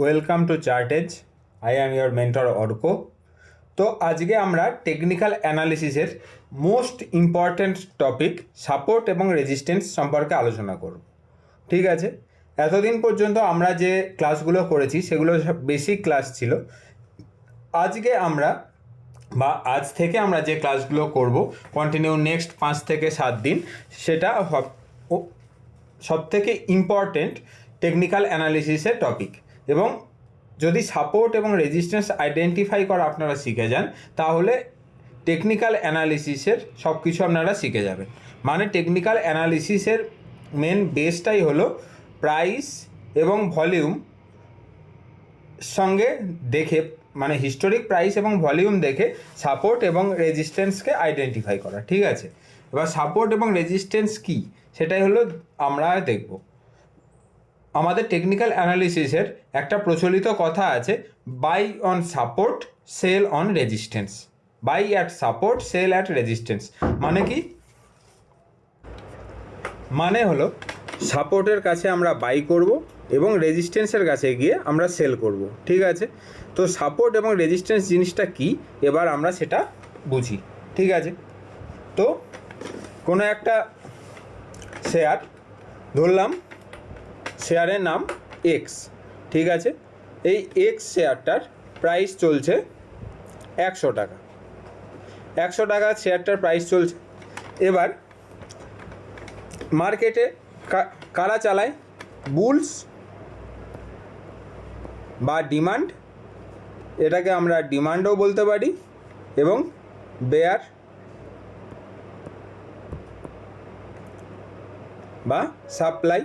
Welcome to chartage I am your mentor Arka তো আজকে আমরা টেকনিক্যাল অ্যানালিসিসের মোস্ট ইম্পর্ট্যান্ট টপিক সাপোর্ট এবং রেজিস্ট্যান্স সম্পর্কে আলোচনা করব। ঠিক আছে? এতদিন পর্যন্ত আমরা যে ক্লাসগুলো করেছি, সেগুলো বেসিক ক্লাস ছিল। আজকে আমরা বা আজ থেকে আমরা যে ক্লাসগুলো করব কন্টিনিউ নেক্সট পাঁচ থেকে সাত দিন, সেটা সব থেকে ইম্পর্টেন্ট টেকনিক্যাল অ্যানালিসিসের টপিক এবং যদি সাপোর্ট এবং রেজিস্ট্যান্স আইডেন্টিফাই করা আপনারা শিখে যান, তাহলে টেকনিক্যাল অ্যানালিসিসের সব কিছু আপনারা শিখে যাবেন। মানে টেকনিক্যাল অ্যানালিসিসের মেন বেসটাই হলো প্রাইস এবং ভলিউম সঙ্গে দেখে মানে হিস্টোরিক প্রাইস এবং ভলিউম দেখে সাপোর্ট এবং রেজিস্ট্যান্সকে আইডেন্টিফাই করা, ঠিক আছে? এবার সাপোর্ট এবং রেজিস্ট্যান্স কী? সেটাই হলো আমরা দেখব। আমাদের টেকনিক্যাল অ্যানালিসিসের একটা প্রচলিত কথা আছে buy on support sell on resistance buy at support sell at resistance মানে কি? মানে হলো সাপোর্টের কাছে আমরা বাই করব এবং রেজিস্ট্যান্সের কাছে গিয়ে আমরা সেল করব। ঠিক আছে? তো সাপোর্ট এবং রেজিস্ট্যান্স জিনিসটা কি? এবার আমরা সেটা বুঝি। ঠিক আছে? তো কোনো একটা শেয়ার ধরলাম শেয়ারের নাম এক্স ঠিক আছে? এই এক্স শেয়ারটার প্রাইস চলছে একশো টাকা। একশো টাকা শেয়ারটার প্রাইস চলছে। এবার মার্কেটে কারা চালায়? বুলস বা ডিমান্ড এটাকে আমরা ডিমান্ডও বলতে পারি এবং বেয়ার বা সাপ্লাই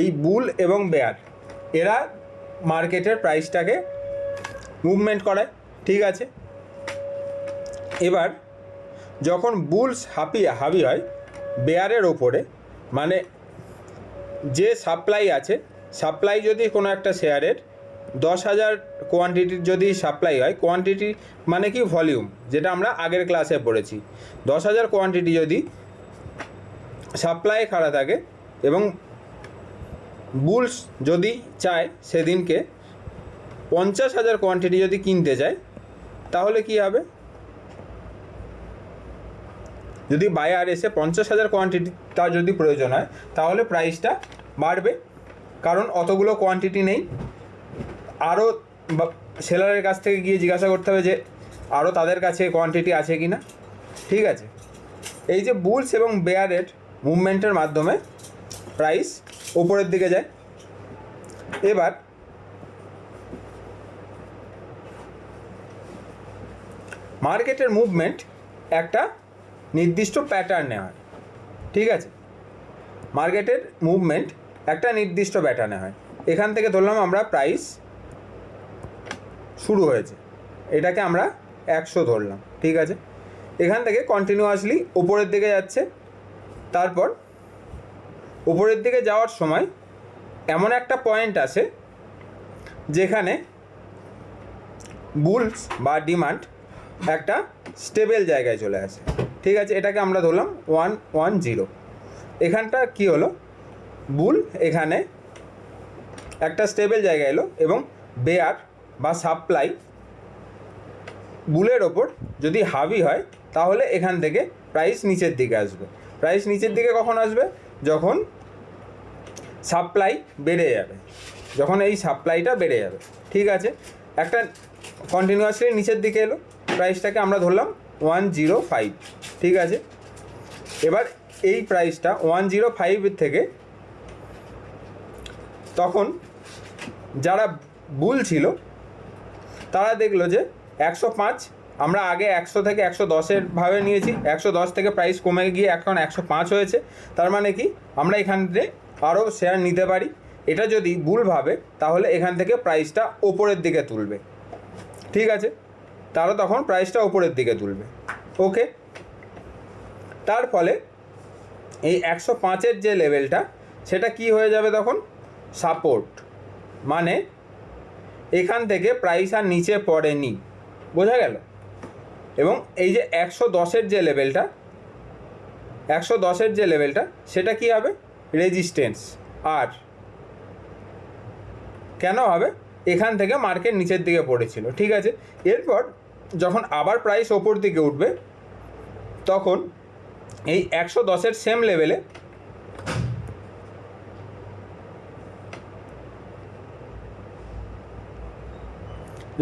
এই বুল এবং বেয়ার, এরা মার্কেটের প্রাইসটাকে মুভমেন্ট করায় ঠিক আছে? এবার, যখন বুলস হাপি হাবি হয়, বেয়ারের ওপরে মানে যে সাপ্লাই আছে, সাপ্লাই যদি কোনো একটা শেয়ারের দশ হাজার কোয়ান্টিটির যদি সাপ্লাই হয়, কোয়ান্টিটি মানে কি? ভলিউম, যেটা আমরা আগের ক্লাসে পড়েছি। দশ হাজার কোয়ান্টিটি যদি সাপ্লাই খাড়া থাকে এবং বুলস যদি চায় সেদিনকে পঞ্চাশ হাজার কোয়ান্টিটি যদি কিনতে চায়, তাহলে কি হবে? যদি বায়ার এসে পঞ্চাশ হাজার কোয়ান্টিটি তার যদি প্রয়োজন হয়, তাহলে প্রাইসটা বাড়বে। কারণ অতগুলো কোয়ান্টিটি নেই। আরও সেলারের কাছ থেকে গিয়ে জিজ্ঞাসা করতে হবে যে আরও তাদের কাছে কোয়ান্টিটি আছে কি না ঠিক আছে? এই যে বুলস এবং বেয়ারের মুভমেন্টের মাধ্যমে প্রাইস ওপরের দিকে যায়। এবার মার্কেটের মুভমেন্ট একটা নির্দিষ্ট প্যাটার্নে হয়। ঠিক আছে? মার্কেটের মুভমেন্ট একটা নির্দিষ্ট প্যাটার্নে হয়। এখান থেকে ধরলাম আমরা প্রাইস শুরু হয়েছে। এটাকে আমরা একশো ধরলাম। ঠিক আছে? এখান থেকে কন্টিনিউয়াসলি ওপরের দিকে যাচ্ছে। তারপর উপরের দিকে যাওয়ার সময় এমন একটা পয়েন্ট আসে যেখানে বুলস বা ডিমান্ড একটা স্টেবল জায়গায় চলে আসে। ঠিক আছে, এটাকে আমরা ধরলাম ওয়ান ওয়ান জিরো এখানটা কি হলো? বুল এখানে একটা স্টেবল জায়গায় এলো এবং বেয়ার বা সাপ্লাই বুলের ওপর যদি হাভি হয়, তাহলে এখান থেকে প্রাইস নিচের দিকে আসবে। প্রাইস নিচের দিকে কখন আসবে? যখন সাপ্লাই বেড়ে যাবে, যখন এই সাপ্লাইটা বেড়ে যাবে, ঠিক আছে? একটা কন্টিনিউয়াসলি নিচের দিকে এলো প্রাইসটাকে আমরা ধরলাম ওয়ান জিরো ফাইভ ঠিক আছে? এবার এই প্রাইসটা ওয়ান জিরো ফাইভের থেকে তখন যারা বুল ছিল, তারা দেখল যে একশো পাঁচ আমরা আগে একশো থেকে একশো দশের ভাবে নিয়েছি। একশো দশ থেকে প্রাইস কমে গিয়ে এখন একশো পাঁচ হয়েছে। তার মানে কি? আমরা এখান থেকে আরও শেয়ার নিতে পারি। এটা যদি ভুল ভাবে, তাহলে এখান থেকে প্রাইসটা ওপরের দিকে তুলবে। ঠিক আছে? তারা তখন প্রাইসটা ওপরের দিকে তুলবে। ওকে তার ফলে এই একশো পাঁচের যে লেভেলটা সেটা কি হয়ে যাবে তখন? সাপোর্ট মানে এখান থেকে প্রাইস আর নিচে পড়েনি। বোঝা গেল? এবং এই যে একশো দশের যে লেভেলটা, একশো দশের যে লেভেলটা, সেটা কি হবে? রেজিস্ট্যান্স আর কেন হবে? এখান থেকে মার্কেট নিচের দিকে পড়েছিল, ঠিক আছে? এরপর যখন আবার প্রাইস ওপর দিকে উঠবে, তখন এই একশো দশের সেম লেভেলে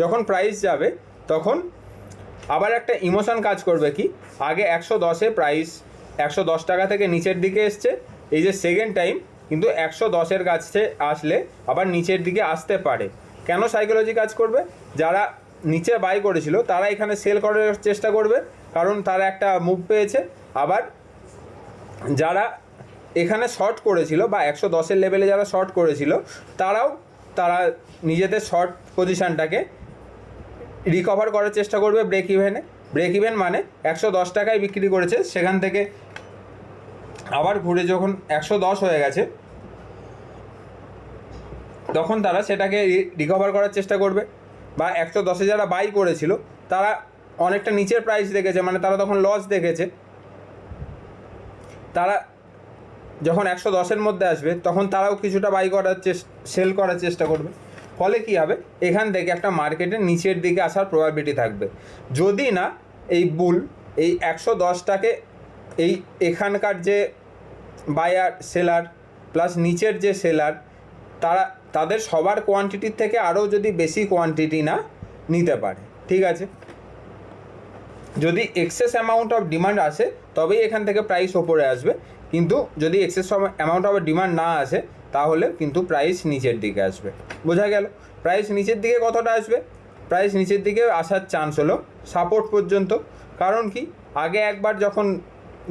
যখন প্রাইস যাবে, তখন আবার একটা ইমোশন কাজ করবে কি? আগে একশো দশে প্রাইস একশো দশ টাকা থেকে নিচের দিকে এসছে। এই যে সেকেন্ড টাইম কিন্তু একশো দশের কাছে আসলে আবার নিচের দিকে আসতে পারে। কেন সাইকোলজি কাজ করবে? যারা নিচে বাই করেছিল তারা এখানে সেল করার চেষ্টা করবে, কারণ তারা একটা মুভ পেয়েছে। আবার যারা এখানে শর্ট করেছিল বা একশো দশের লেভেলে যারা শর্ট করেছিল, তারাও তারা নিজেদের শর্ট পজিশানটাকে রিকভার করার চেষ্টা করবে ব্রেক ইভেনে ব্রেক ইভেন মানে একশো দশ টাকায় বিক্রি করেছে, সেখান থেকে আবার ঘুরে যখন একশো দশ হয়ে গেছে, তখন তারা সেটাকে রিকভার করার চেষ্টা করবে। বা একশো দশে যারা বাই করেছিল, তারা অনেকটা নিচের প্রাইস দেখেছে মানে তারা তখন লস দেখেছে। তারা যখন একশো দশের মধ্যে আসবে, তখন তারাও কিছুটা বাই করার চেষ্টা সেল করার চেষ্টা করবে। ফলে কী হবে? এখান থেকে একটা মার্কেটের নিচের দিকে আসার প্রবাবিলিটি থাকবে। যদি না, এই বুল এই একশো দশটাকে এই এখানকার যে বায়ার সেলার প্লাস নিচের যে সেলার তারা, তাদের সবার কোয়ান্টিটির থেকে আরও যদি বেশি কোয়ান্টিটি না নিতে পারে, ঠিক আছে? যদি এক্সেস অ্যামাউন্ট অফ ডিমান্ড আসে, তবেই এখান থেকে প্রাইস ওপরে আসবে। কিন্তু যদি এক্সেস অ্যামাউন্ট অফ ডিমান্ড না আসে তাহলে কিন্তু প্রাইস নিচের দিকে আসবে। বোঝা গেল? প্রাইস নিচের দিকে কতটা আসবে? প্রাইস নিচের দিকে আসার চান্স হলো সাপোর্ট পর্যন্ত। কারণ কি? আগে একবার যখন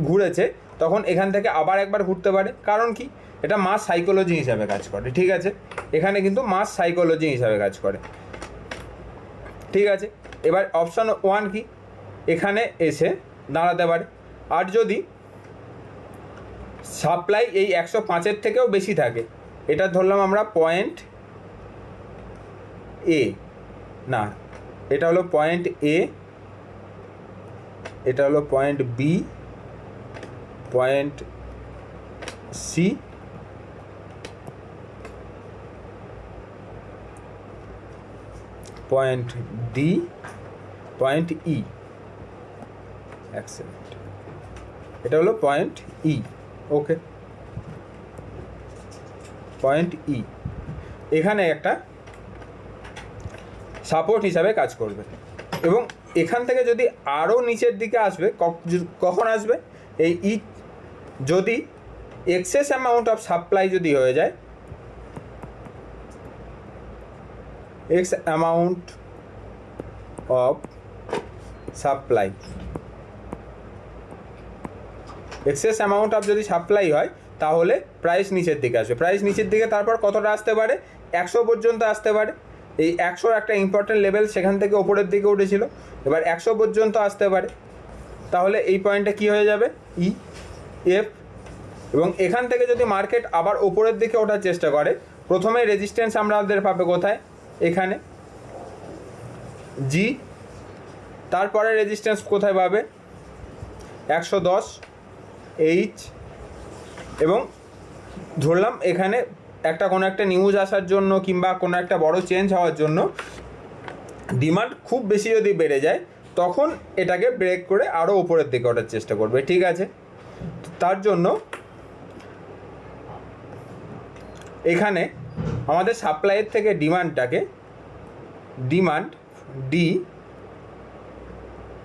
ঘুরেছে, তখন এখান থেকে আবার একবার ঘুরতে পারে। কারণ কি? এটা মাস সাইকোলজি হিসাবে কাজ করে, ঠিক আছে? এখানে কিন্তু মাস সাইকোলজি হিসাবে কাজ করে। ঠিক আছে? এবার অপশান ওয়ান কি? এখানে এসে দাঁড়াতে পারে। আর যদি সাপ্লাই এই একশো পাঁচের থেকেও বেশি থাকে। এটা ধরলাম আমরা পয়েন্ট এ না, এটা হলো পয়েন্ট এ এটা হলো point B point C point D point E এটা হলো পয়েন্ট ই ওকে পয়েন্ট ই এখানে একটা সাপোর্ট হিসাবে কাজ করবে। এবং এখান থেকে যদি আরও নিচের দিকে আসবে কখন আসবে? এই ই যদি এক্সেস অ্যামাউন্ট অফ সাপ্লাই যদি হয়ে যায় x amount of supply excess amount of যদি সাপ্লাই হয়, তাহলে প্রাইস নিচের দিকে আসবে। প্রাইস নিচের দিকে তারপর কতটা আসতে পারে? একশো পর্যন্ত আসতে পারে। এই একশোর একটা ইম্পর্টেন্ট লেভেল সেখান থেকে ওপরের দিকে উঠেছিল। এবার একশো পর্যন্ত আসতে পারে। তাহলে এই পয়েন্টটা কি হয়ে যাবে? ই এফ এবং এখান থেকে যদি মার্কেট আবার ওপরের দিকে ওঠার চেষ্টা করে, প্রথমে রেজিস্ট্যান্স আমাদের পাবে কোথায়? এখানে। জি তারপরে রেজিস্ট্যান্স কোথায় পাবে? একশো দশ। এইচ এবং ধরলাম এখানে একটা কোনো একটা নিউজ আসার জন্য কিংবা কোনো একটা বড় চেঞ্জ হওয়ার জন্য ডিমান্ড খুব বেশি যদি বেড়ে যায়, তখন এটাকে ব্রেক করে আরও উপরের দিকে ওঠার চেষ্টা করবে, ঠিক আছে? তার জন্য এখানে আমাদের সাপ্লাইয়ের থেকে ডিমান্ডটাকে demand D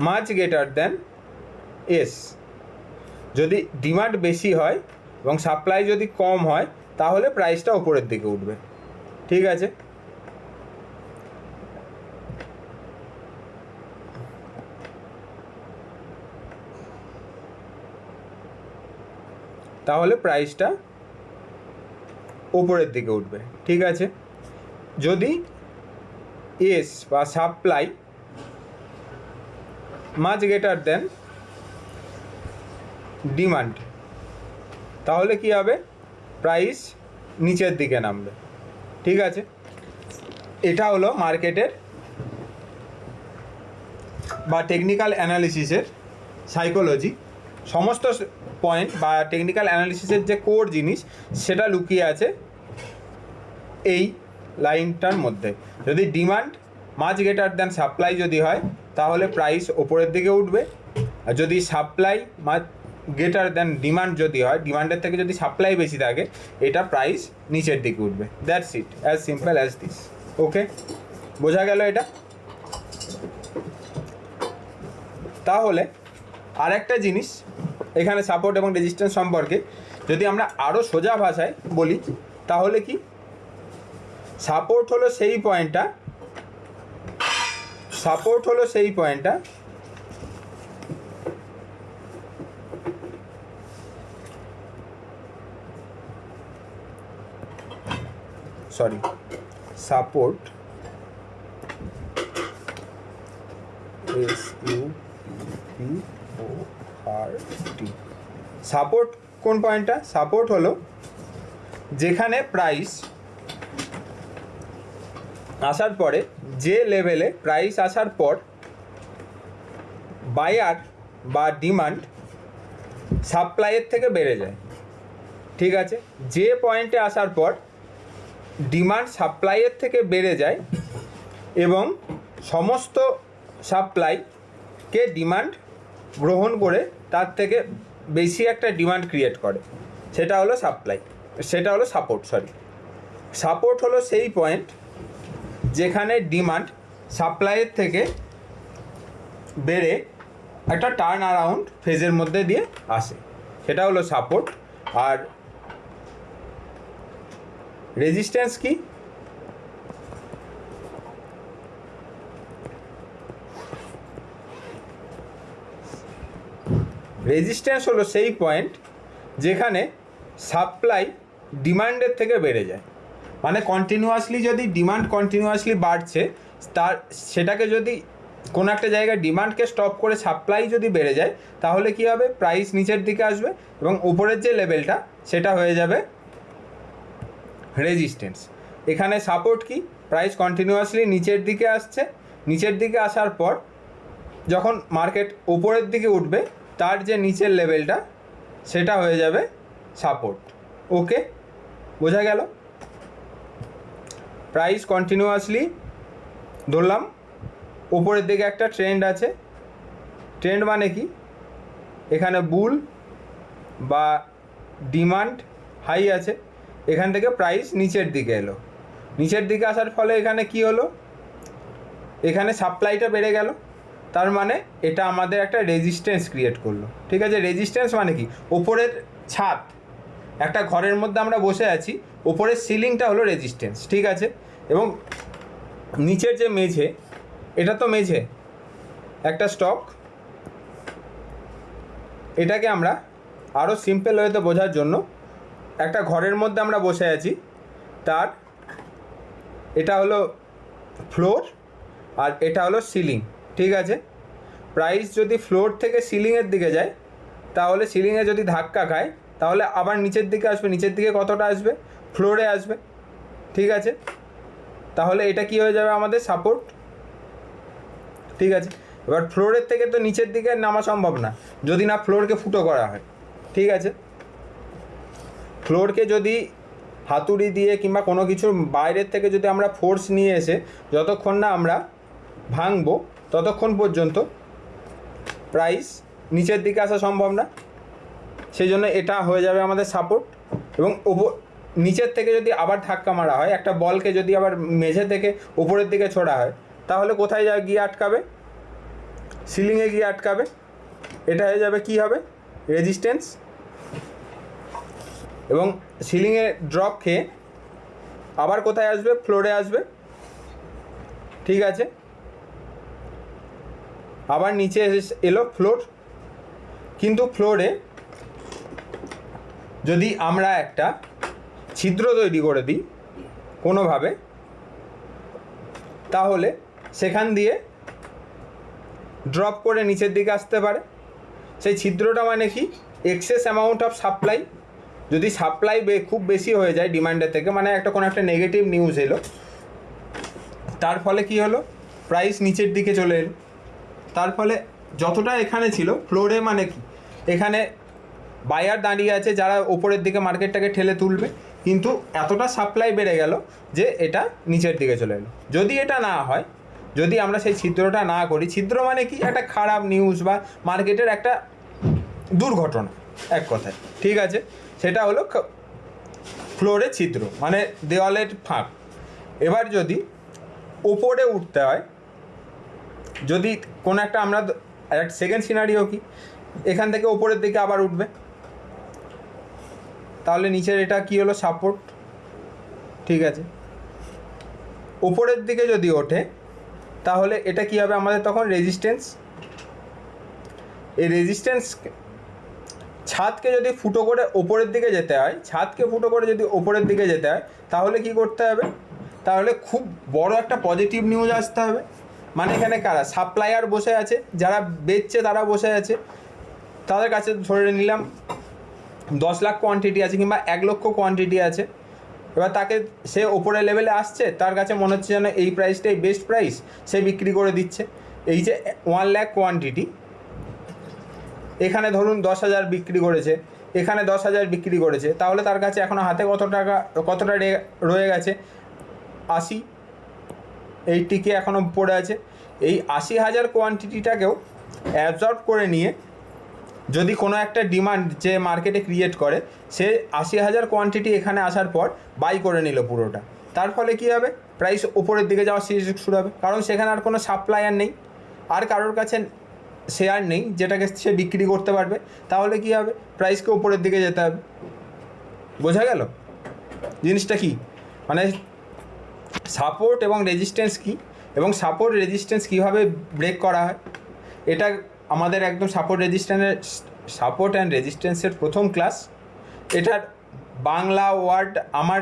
much greater than S যদি ডিমান্ড বেশি হয় এবং সাপ্লাই যদি কম হয়, তাহলে প্রাইসটা ওপরের দিকে উঠবে। ঠিক আছে? তাহলে প্রাইসটা ওপরের দিকে উঠবে। ঠিক আছে? যদি এস বা সাপ্লাই মাছ গেটার দেন ডিমান্ড। তাহলে কি হবে? প্রাইস নিচের দিকে নামবে। ঠিক আছে? এটা হলো মার্কেটের বা টেকনিক্যাল অ্যানালিসিসের সাইকোলজি সমস্ত পয়েন্ট বা টেকনিক্যাল অ্যানালিসিসের যে কোর জিনিস, সেটা লুকিয়ে আছে এই লাইনটার মধ্যে। যদি demand much greater than supply যদি হয়, তাহলে প্রাইস ওপরের দিকে উঠবে। আর যদি supply much greater than demand যদি হয় ডিমান্ডের থেকে যদি সাপ্লাই বেশি থাকে, এটা প্রাইস নিচের দিকে উঠবে। That's it as simple as this okay বোঝা গেল এটা? তাহলে আরেকটা জিনিস, এখানে সাপোর্ট এবং রেজিস্ট্যান্স সম্পর্কে যদি আমরা আরও সোজা ভাষায় বলি, তাহলে কি? সাপোর্ট হলো সেই পয়েন্টটা সাপোর্ট হলো সেই পয়েন্টটা sorry support S U P O R T support কোন পয়েন্টটা সাপোর্ট হলো যেখানে প্রাইস আসার পরে, যে লেভেলে প্রাইস আসার পর বায়ার বা ডিমান্ড সাপ্লাইয়ের থেকে বেড়ে যায়। ঠিক আছে? যে পয়েন্টে আসার পর ডিমান্ড সাপ্লাইয়ের থেকে বেড়ে যায় এবং সমস্ত সাপ্লাইকে ডিমান্ড গ্রহণ করে তার থেকে বেশি একটা ডিমান্ড ক্রিয়েট করে। সেটা হলো সাপ্লাই। সেটা হলো সাপোর্ট, সরি। সাপোর্ট হলো সেই পয়েন্ট যেখানে ডিমান্ড সাপ্লাইয়ের থেকে বেড়ে একটা টার্ন অ্যারাউন্ড ফেজের মধ্যে দিয়ে আসে। সেটা হলো সাপোর্ট। আর রেজিস্ট্যান্স কি? রেজিস্ট্যান্স হলো সেই পয়েন্ট যেখানে সাপ্লাই ডিমান্ডের থেকে বেড়ে যায়। মানে কন্টিনিউয়াসলি যদি ডিমান্ড কন্টিনিউয়াসলি বাড়ছে, তার সেটাকে যদি কোনো একটা জায়গায় ডিমান্ডকে স্টপ করে সাপ্লাই যদি বেড়ে যায়, তাহলে কী হবে? প্রাইস নিচের দিকে আসবে এবং উপরের যে লেভেলটা সেটা হয়ে যাবে রেজিস্ট্যান্স এখানে সাপোর্ট কি? প্রাইস কন্টিনিউয়াসলি নিচের দিকে আসছে। নিচের দিকে আসার পর যখন মার্কেট উপরের দিকে উঠবে, তার যে নিচের লেভেলটা সেটা হয়ে যাবে সাপোর্ট ওকে বোঝা গেল? প্রাইস কন্টিনিউয়াসলি ধরলাম। উপরের দিকে একটা ট্রেন্ড আছে। ট্রেন্ড মানে কি? এখানে বুল বা ডিমান্ড হাই আছে। এখান থেকে প্রাইস নিচের দিকে এলো। নিচের দিকে আসার ফলে এখানে কি হলো? এখানে সাপ্লাইটা বেড়ে গেল। তার মানে এটা আমাদের একটা রেজিস্ট্যান্স ক্রিয়েট করল। ঠিক আছে? রেজিস্ট্যান্স মানে কি? ওপরের ছাদ, একটা ঘরের মধ্যে আমরা বসে আছি, ওপরের সিলিংটা হলো রেজিস্ট্যান্স ঠিক আছে? এবং নিচের যে মেঝে, এটা তো মেঝে, একটা স্টক এটাকে আমরা আরও সিম্পল ওয়েতে বোঝার জন্য একটা ঘরের মধ্যে আমরা বসে আছি। তার এটা হলো ফ্লোর আর এটা হলো সিলিং, ঠিক আছে? প্রাইস যদি ফ্লোর থেকে সিলিংয়ের দিকে যায়, তাহলে সিলিংয়ে যদি ধাক্কা খায়, তাহলে আবার নিচের দিকে আসবে। নিচের দিকে কতটা আসবে? ফ্লোরে আসবে, ঠিক আছে? তাহলে এটা কি হয়ে যাবে আমাদের? সাপোর্ট, ঠিক আছে? এবার ফ্লোরের থেকে তো নিচের দিকে নামা সম্ভব না, যদি না ফ্লোরকে ফুটো করা হয়, ঠিক আছে? ফ্লোরকে যদি হাতুড়ি দিয়ে কিংবা কোনো কিছুর বাইরের থেকে যদি আমরা ফোর্স নিয়ে এসে যতক্ষণ না আমরা ভাঙবো, ততক্ষণ পর্যন্ত প্রাইস নিচের দিকে আসা সম্ভব না। সেই জন্য এটা হয়ে যাবে আমাদের সাপোর্ট এবং ওপর নিচের থেকে যদি আবার ধাক্কা মারা হয়, একটা বলকে যদি আবার মেঝে থেকে উপরের দিকে ছোড়া হয়, তাহলে কোথায় যা গিয়ে আটকাবে? সিলিংয়ে গিয়ে আটকাবে। এটা হয়ে যাবে কি হবে? রেজিস্ট্যান্স এবং সিলিংয়ে ড্রপ খেয়ে আবার কোথায় আসবে? ফ্লোরে আসবে। ঠিক আছে? আবার নিচে এসে- এলো ফ্লোর। কিন্তু ফ্লোরে যদি আমরা একটা ছিদ্র তৈরি করে দিই কোনোভাবে, তাহলে সেখান দিয়ে ড্রপ করে নিচের দিকে আসতে পারে। সেই ছিদ্রটা মানে কি? এক্সেস অ্যামাউন্ট অফ সাপ্লাই যদি সাপ্লাই খুব বেশি হয়ে যায় ডিমান্ডের থেকে মানে একটা কোনো একটা নেগেটিভ নিউজ এলো, তার ফলে কি হলো? প্রাইস নিচের দিকে চলে এলো। তার ফলে যতটা এখানে ছিল ফ্লোরে মানে কি? এখানে বায়ার দাঁড়িয়ে আছে যারা ওপরের দিকে মার্কেটটাকে ঠেলে তুলবে, কিন্তু এতটা সাপ্লাই বেড়ে গেল যে এটা নিচের দিকে চলে এলো। যদি এটা না হয়, যদি আমরা সেই ছিদ্রটা না করি, ছিদ্র মানে কি? একটা খারাপ নিউজ বা মার্কেটের একটা দুর্ঘটনা, এক কথায়। ঠিক আছে? সেটা হলো ফ্লোরে ছিদ্র মানে দেওয়ালের ফাঁক। এবার যদি ওপরে উঠতে হয়, যদি কোনো একটা আমরা একটা সেকেন্ড সিনারিও কি, এখান থেকে ওপরের দিকে আবার উঠবে। তাহলে নিচের এটা কি হলো? সাপোর্ট ঠিক আছে। ওপরের দিকে যদি ওঠে, তাহলে এটা কি হবে? আমাদের তখন রেজিস্ট্যান্স এই রেজিস্ট্যান্স ছাদকে যদি ফুটো করে ওপরের দিকে যেতে হয়, ছাদকে ফুটো করে যদি ওপরের দিকে যেতে হয়, তাহলে কি করতে হবে? তাহলে খুব বড় একটা পজিটিভ নিউজ আসতে হবে। মানে এখানে কারা? সাপ্লায়ার বসে আছে, যারা বেচছে তারা বসে আছে। তাদের কাছে ধরে নিলাম দশ লাখ কোয়ান্টিটি আছে কিংবা এক লক্ষ কোয়ান্টিটি আছে। এবার তাকে সে ওপরের লেভেলে আসছে, তার কাছে মনে হচ্ছে যেন এই প্রাইসটাই বেস্ট প্রাইস সে বিক্রি করে দিচ্ছে। এই যে ওয়ান লাখ কোয়ান্টিটি এখানে ধরুন দশ হাজার বিক্রি করেছে, এখানে দশ হাজার বিক্রি করেছে, তাহলে তার কাছে এখনও হাতে কত টাকা, কতটা রয়ে গেছে? আশি। এইটিকে এখনও পড়ে আছে। এই আশি হাজার কোয়ান্টিটিটাকেও অ্যাবজর্ব করে নিয়ে যদি কোনো একটা ডিমান্ড যে মার্কেটে ক্রিয়েট করে, সে আশি হাজার কোয়ান্টিটি এখানে আসার পর বাই করে নিল পুরোটা। তার ফলে কী হবে? প্রাইস উপরের দিকে যাওয়া শুরু হবে। কারণ সেখানে আর কোনো সাপ্লায়ার নেই। আর কারোর কাছে শেয়ার নেই, যেটাকে সে বিক্রি করতে পারবে, তাহলে কী হবে? প্রাইসকে উপরের দিকে যেতে হবে। বোঝা গেল? জিনিসটা কি? মানে সাপোর্ট এবং রেজিস্ট্যান্স কি? এবং সাপোর্ট রেজিস্ট্যান্স কীভাবে ব্রেক করা হয়? এটা আমাদের একদম সাপোর্ট রেজিস্ট্যান্সের সাপোর্ট অ্যান্ড রেজিস্ট্যান্সের প্রথম ক্লাস এটার বাংলা ওয়ার্ড আমার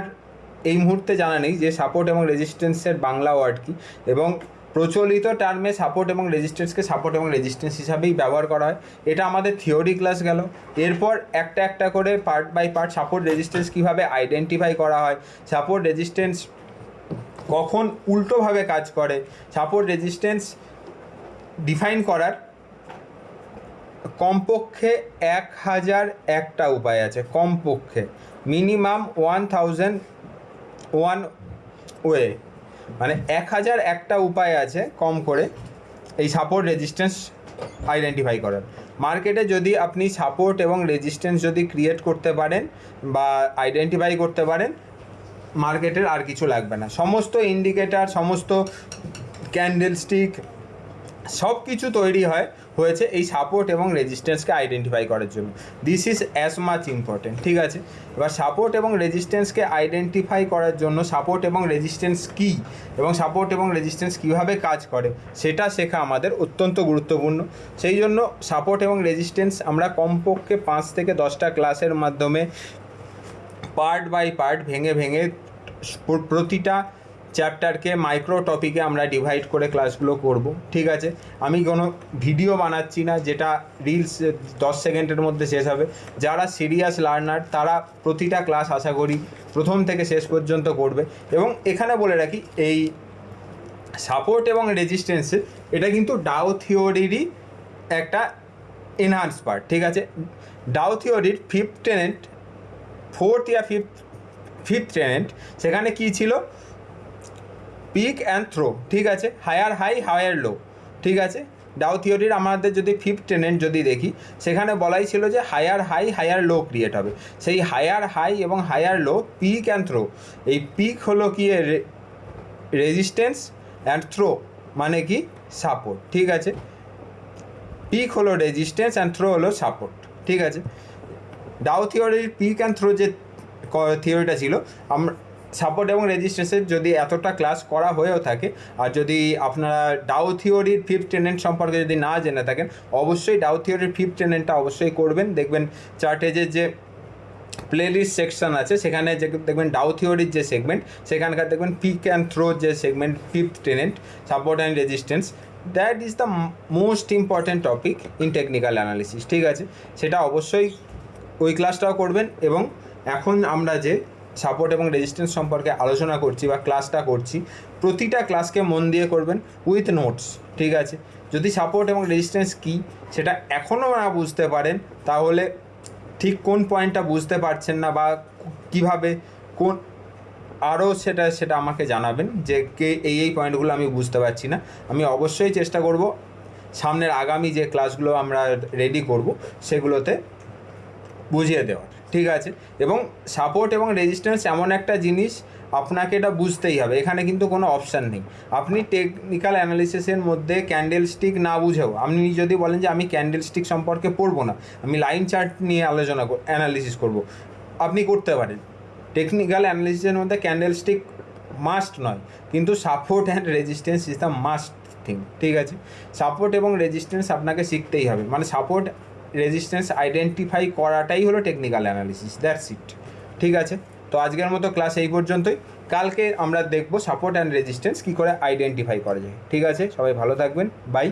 এই মুহূর্তে জানা নেই যে সাপোর্ট এবং রেজিস্ট্যান্সের বাংলা ওয়ার্ড কি। এবং প্রচলিত টার্মে সাপোর্ট এবং রেজিস্ট্যান্সকে সাপোর্ট এবং রেজিস্ট্যান্স হিসাবেই ব্যবহার করা হয়। এটা আমাদের থিওরি ক্লাস গেল। এরপর একটা একটা করে part by part support resistance কীভাবে আইডেন্টিফাই করা হয় সাপোর্ট রেজিস্ট্যান্স কখন উল্টোভাবে কাজ করে সাপোর্ট রেজিস্ট্যান্স ডিফাইন করার কমপক্ষে এক হাজার একটা উপায় আছে, কমপক্ষে। Minimum one thousand one way মানে এক হাজার একটা উপায় আছে কম করে এই সাপোর্ট রেজিস্ট্যান্স আইডেন্টিফাই করার। মার্কেটে যদি আপনি সাপোর্ট এবং রেজিস্ট্যান্স যদি ক্রিয়েট করতে পারেন বা আইডেন্টিফাই করতে পারেন মার্কেটের আর কিছু লাগবে না। সমস্ত ইন্ডিকেটার সমস্ত ক্যান্ডেল স্টিক সব কিছু তৈরি হয় হয়েছে এই সাপোর্ট এবং রেজিস্ট্যান্সকে আইডেন্টিফাই করার জন্য। This is as much important ঠিক আছে? এবার সাপোর্ট এবং রেজিস্ট্যান্সকে আইডেন্টিফাই করার জন্য সাপোর্ট এবং রেজিস্ট্যান্স কী? এবং সাপোর্ট এবং রেজিস্ট্যান্স কীভাবে কাজ করে? সেটা শেখা আমাদের অত্যন্ত গুরুত্বপূর্ণ। সেই জন্য সাপোর্ট এবং রেজিস্ট্যান্স আমরা কমপক্ষে পাঁচ থেকে দশটা ক্লাসের মাধ্যমে পার্ট বাই পার্ট ভেঙে ভেঙে প্রতিটা চ্যাপ্টারকে মাইক্রো টপিকে আমরা ডিভাইড করে ক্লাসগুলো করব, ঠিক আছে? আমি কোনো ভিডিও বানাচ্ছি না, যেটা রিলস দশ সেকেন্ডের মধ্যে শেষ হবে। যারা সিরিয়াস লার্নার তারা প্রতিটা ক্লাস আশা করি প্রথম থেকে শেষ পর্যন্ত করবে। এবং এখানে বলে রাখি, এই সাপোর্ট এবং রেজিস্ট্যান্সে এটা কিন্তু ডাও থিওরিরই একটা এনহান্স পার্ট ঠিক আছে? ডাও থিওরির fifth tenet fourth yeah fifth fifth tenet সেখানে কি ছিল? পিক অ্যান্ড থ্রো ঠিক আছে? হায়ার হাই হায়ার লো ঠিক আছে? ডাউ থিওরির আমাদের যদি ফিফথ টেনেন্ট যদি দেখি, সেখানে বলাই ছিল যে higher high higher low create হবে। সেই হায়ার হাই এবং higher low peak and trough এই পিক হলো কি রেজিস্ট্যান্স অ্যান্ড থ্রো মানে কি? সাপোর্ট ঠিক আছে? পিক হলো রেজিস্ট্যান্স অ্যান্ড থ্রো হলো সাপোর্ট ঠিক আছে? ডাউ থিওরির পিক অ্যান্ড থ্রো যে থিওরিটা ছিল আমরা সাপোর্ট এবং রেজিস্ট্রেন্সের যদি এতটা ক্লাস করা হয়েও থাকে, আর যদি আপনারা ডাউ থিওরির ফিফথ টেনেন্ট সম্পর্কে যদি না জেনে থাকেন, অবশ্যই ডাউ থিওরির ফিফথ টেনেন্টটা অবশ্যই করবেন। দেখবেন চার্টেজের যে প্লেলিস্ট সেকশন আছে, সেখানে যে দেখবেন ডাউ থিওরির যে সেগমেন্ট সেখানকার দেখবেন পিক অ্যান্ড থ্রো যে segment fifth tenet support and resistance that is the most important topic in technical analysis ঠিক আছে? সেটা অবশ্যই ওই ক্লাসটাও করবেন এবং এখন আমরা যে সাপোর্ট এবং রেজিস্ট্যান্স সম্পর্কে আলোচনা করছি বা ক্লাসটা করছি, প্রতিটা ক্লাসকে মন দিয়ে করবেন উইথ নোটস ঠিক আছে? যদি সাপোর্ট এবং রেজিস্ট্যান্স কী, সেটা এখনও না বুঝতে পারেন, তাহলে ঠিক কোন পয়েন্টটা বুঝতে পারছেন না বা কীভাবে, কোন, আরও সেটা সেটা আমাকে জানাবেন যে কে এই এই পয়েন্টগুলো আমি বুঝতে পারছি না। আমি অবশ্যই চেষ্টা করব, সামনের আগামী যে ক্লাসগুলো আমরা রেডি করব, সেগুলোতে বুঝিয়ে দেওয়ার। ঠিক আছে। এবং সাপোর্ট এবং রেজিস্ট্যান্স এমন একটা জিনিস আপনাকে এটা বুঝতেই হবে। এখানে কিন্তু কোনো অপশান নেই। আপনি টেকনিক্যাল অ্যানালিসিসের মধ্যে ক্যান্ডেল স্টিক না বুঝেও, আপনি যদি বলেন যে আমি ক্যান্ডেল স্টিক সম্পর্কে পড়ব না, আমি লাইন চার্ট নিয়ে আলোচনা অ্যানালিসিস করব, আপনি করতে পারেন। টেকনিক্যাল অ্যানালিসিসের মধ্যে ক্যান্ডেল স্টিক মাস্ট নয়, কিন্তু support and resistance is the must thing ঠিক আছে? সাপোর্ট এবং রেজিস্ট্যান্স আপনাকে শিখতেই হবে। মানে সাপোর্ট রেজিস্ট্যান্স আইডেন্টিফাই করাটাই হলো টেকনিক্যাল অ্যানালিসিস দ্যাটস ইট ঠিক আছে? তো আজকের মতো ক্লাস এই পর্যন্তই। কালকে আমরা দেখব সাপোর্ট অ্যান্ড রেজিস্ট্যান্স কী করে আইডেন্টিফাই করা যায়। ঠিক আছে? সবাই ভালো থাকবেন। বাই